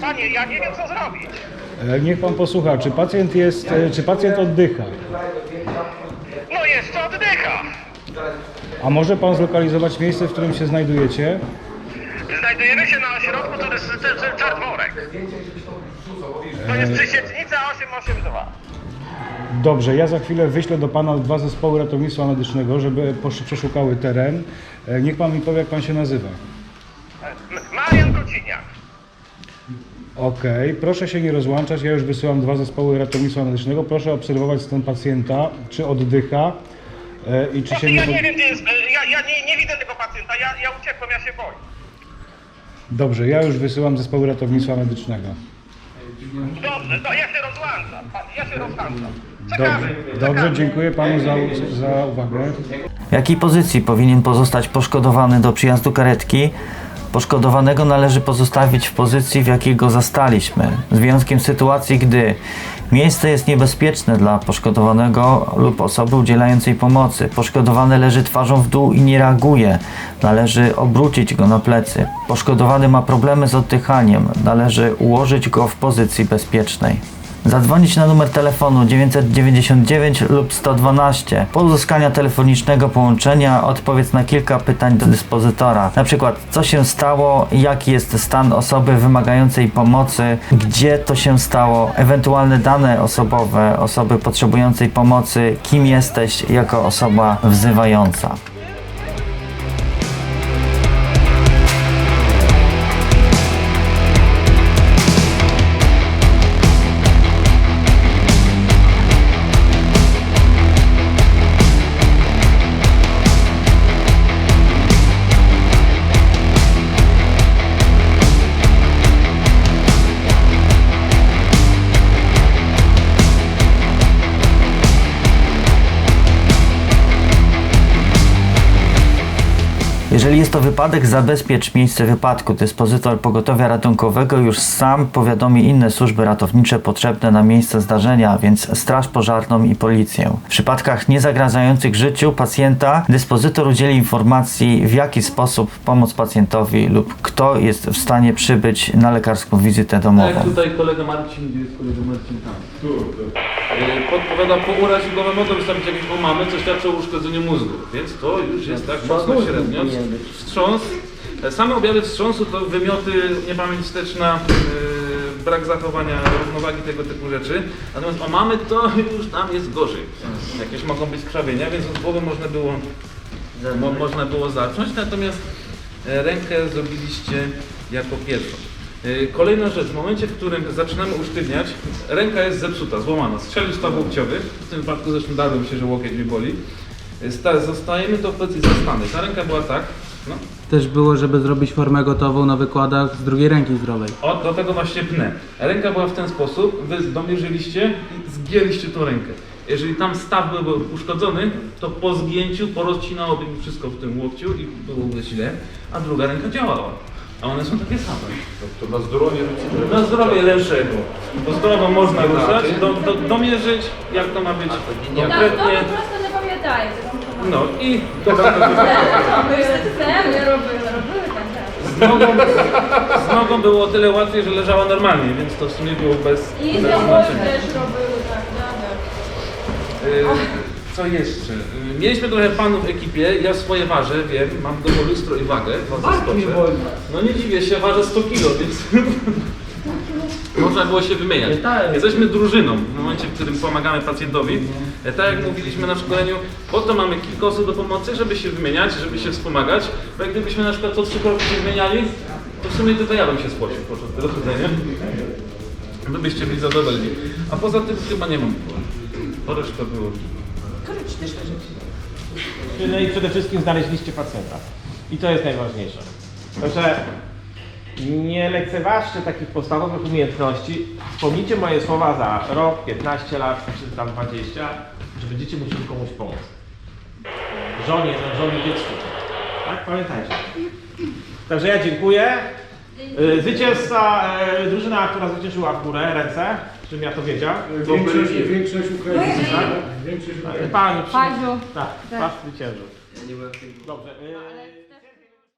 Panie, ja nie wiem co zrobić. Niech pan posłucha, czy pacjent jest, e, czy pacjent oddycha? No jeszcze oddycha. A może pan zlokalizować miejsce, w którym się znajdujecie? Znajdujemy się na ośrodku turystycznym Czartworek. To jest e, przysiecznica 882. Dobrze, ja za chwilę wyślę do pana dwa zespoły ratownictwa medycznego, żeby posz- przeszukały teren. E, Niech pan mi powie, jak pan się nazywa. M- Marian Kociniak. Okej, proszę się nie rozłączać, ja już wysyłam dwa zespoły ratownictwa medycznego. Proszę obserwować stan pacjenta, czy oddycha e, i czy się Ja nie... nie wiem gdzie jest, e, ja, ja nie, nie widzę tego pacjenta, ja, ja uciekłem, ja się boję. Dobrze, ja już wysyłam zespoły ratownictwa medycznego. Dobrze, to ja się rozłączam, ja się rozłączam. Dobrze, Czekamy, dobrze czekamy. dziękuję panu za, za uwagę. W jakiej pozycji powinien pozostać poszkodowany do przyjazdu karetki? Poszkodowanego należy pozostawić w pozycji, w jakiej go zastaliśmy, z wyjątkiem sytuacji, gdy miejsce jest niebezpieczne dla poszkodowanego lub osoby udzielającej pomocy. Poszkodowany leży twarzą w dół i nie reaguje. Należy obrócić go na plecy. Poszkodowany ma problemy z oddychaniem. Należy ułożyć go w pozycji bezpiecznej. Zadzwonić na numer telefonu 999 lub 112. Po uzyskania telefonicznego połączenia odpowiedz na kilka pytań do dyspozytora. Na przykład, co się stało, jaki jest stan osoby wymagającej pomocy, gdzie to się stało, ewentualne dane osobowe osoby potrzebującej pomocy, kim jesteś jako osoba wzywająca. Jeżeli jest to wypadek, zabezpiecz miejsce wypadku. Dyspozytor pogotowia ratunkowego już sam powiadomi inne służby ratownicze potrzebne na miejsce zdarzenia, więc straż pożarną i policję. W przypadkach niezagrażających życiu pacjenta dyspozytor udzieli informacji w jaki sposób pomóc pacjentowi lub kto jest w stanie przybyć na lekarską wizytę Tak, domową. tutaj kolega Marcin, gdzie jest kolega Marcin tam. E, Podpowiada, po urazie głowy mogą wystąpić jakieś omamy, co świadczy o uszkodzeniu mózgu, więc to już jest tak mocno średnio. Wstrząs, e, same objawy wstrząsu to wymioty, niepamięć wsteczna, e, brak zachowania równowagi, tego typu rzeczy. Natomiast omamy to już tam jest gorzej. Jakieś mogą być krwawienia, więc od głowy można było, mo, można było zacząć, natomiast e, rękę zrobiliście jako pierwszą. Yy, Kolejna rzecz, w momencie, w którym zaczynamy usztywniać, ręka jest zepsuta, złamana, strzelił staw łokciowy, w tym wypadku zresztą darłem się, że łokieć mi boli. Sta- Zostajemy to w pozycji zastany. Ta ręka była tak, no, Też było, żeby zrobić formę gotową na wykładach z drugiej ręki zdrowej. o, do tego właśnie pnę. Ręka była w ten sposób, wy domierzyliście i zgięliście tą rękę. Jeżeli tam staw był uszkodzony, to po zgięciu porozcinałoby mi wszystko w tym łokciu i byłoby źle, a druga ręka działała. A one są takie same. To na zdrowie Na zdrowie lepszego. Bo zdrowo można ruszać, do, do, domierzyć, jak to ma być Tak, to konkretnie. po prostu nie pamiętaję. No i Chcemy, robiły, robiły tak, tak. z nogą, z nogą było o tyle łatwiej, że leżała normalnie, więc to w sumie było bez, I bez z domu znaczenia. też robiły tak, tak. Y, Co jeszcze? Mieliśmy trochę panów w ekipie, ja swoje ważę, wiem, mam domu lustro i wagę, ważę skoczę. No nie dziwię się, ważę 100 kilo, więc można było się wymieniać. Jesteśmy drużyną w momencie, w którym pomagamy pacjentowi. Tak jak mówiliśmy na szkoleniu, po to mamy kilka osób do pomocy, żeby się wymieniać, żeby się wspomagać, bo jak gdybyśmy na przykład co trzy kroki się wymieniali, to w sumie tylko ja bym się spocił podczas tego chodzenia. Wy byście byli zadowoleni. A poza tym chyba nie mam. To reszta było. No i przede wszystkim znaleźliście pacjenta. I to jest najważniejsze. Także nie lekceważcie takich podstawowych umiejętności. Wspomnijcie moje słowa za rok, 15 lat, czy tam 20, że będziecie musieli komuś pomóc. Żonie, żonie, dziecku. Tak? Pamiętajcie. Także ja dziękuję. Y, Zwycięzca, y, drużyna, która zwyciężyła w górę, ręce, czym ja to wiedział. Większość, większość Ukraińców. Większość Pani, Paziu. tak, wasz zwyciężył. Dobrze. y,